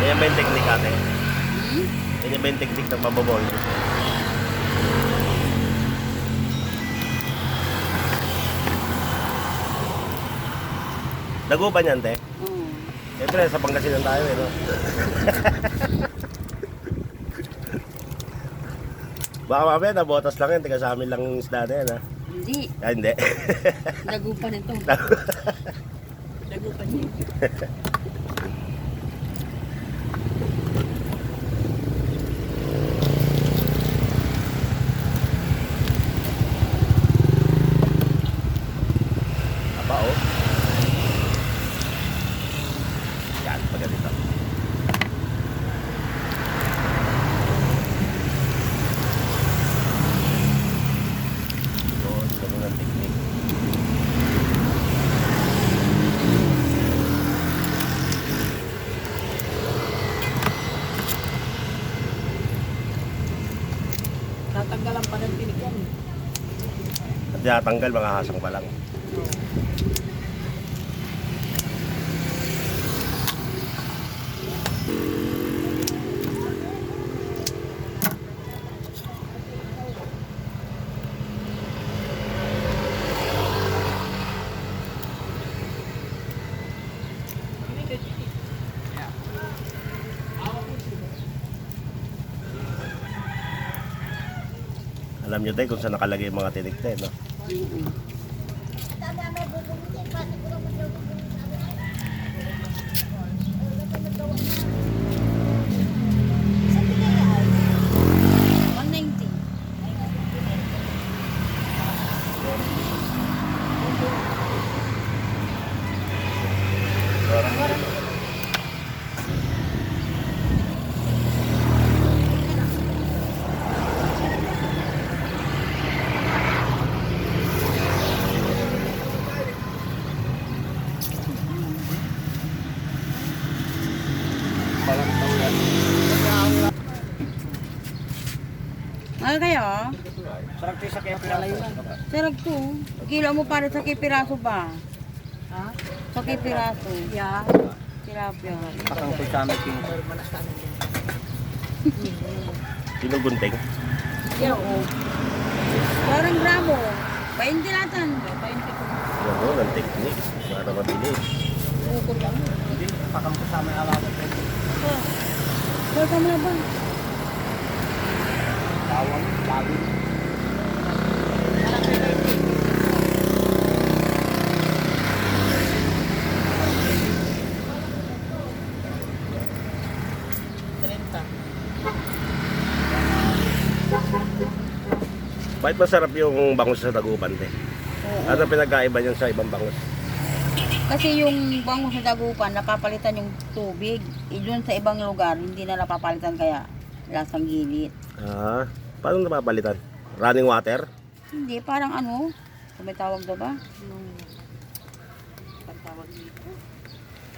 Yan ba yung technique ate? Hmm? Yan ba yung technique ng mababol? Dagupan yan, te. Oo. Siyempre, sa Pangasinan tayo eh, no? Baka mamaya nabotas lang yan, taga sa amin lang yung isda na yan, ha? Hindi. Ah, hindi. Dagupan ito. Dagupan niya. Apa, oh. Yan, pag ganito. Yun, ganun ang technique. Tatanggalan pa ng tinig yan. At tinatanggal, mga hasang pa Alam nyo tayo kung saan nakalagay yung mga tinik tayo, no? Mm-mm. One Ano kayo? Sarap tayo sa lang. Sarap to. Kilo mo para sa kipiraso ba? Ha? Sa kipiraso. Yeah. Tilapia. Pakang ko sa amin king. Sino gunting? Yan o. Parang gramo. 20 latan. 20 ko. Yun, ang technique. Para mabilis. Ukot lang. Pakang ko sa amin alaman. Oh. Sir, kamo na ba? Tawang, labi. Bakit masarap yung bangus sa dagupan, te? Oo. Ano pinagkaiba niyan sa ibang bangus? Kasi yung bango sa dagupan, napapalitan yung tubig. E dun sa ibang lugar, hindi na napapalitan kaya lasang gilit. Ah, paano napapalitan? Running water? Hindi, parang ano, kung may tawag daw ba? Yung pagtawag dito.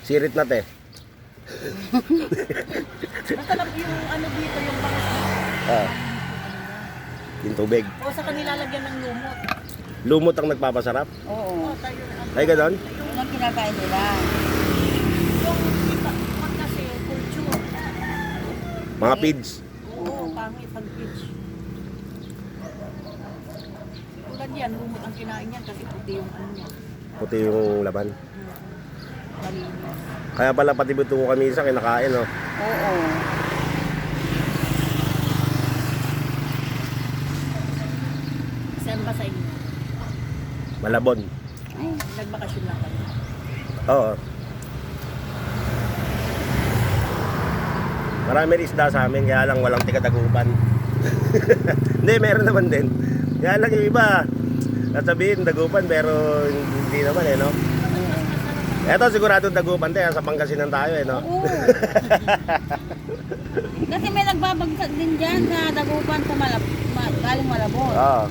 Sirit na, te. Masarap yung ano dito, yung bangus. Ah. Yung tubig. O sa kanila lagyan ng lumot. Lumot ang nagpapasarap. Oo. O tayo. Ay, ganon? Yun ang kinakain nila. Yung iba, pag kasi culture. Mga pids. Oo, pangit pag pitch. Yan, lumot ang kinain yan kasi puti yung ano niya. Puti yung laban. Malinis. Kaya pala pati buto ko kami isa kinakain, no? Oo. Saan ba sa inyo? Malabon. Ay, Nagbakasyon lang kami. Oo. Marami rin isda sa amin, kaya lang walang tikadagupan. Hindi, meron naman din. Kaya lang yung iba, sasabihin dagupan, pero hindi naman eh, no? Eto, sigurado dagupan tayo, sa Pangasinan tayo eh, no? oo. Kasi may nagbabagsak din dyan sa dagupan sa Malab ma, galing Malabon. Oo.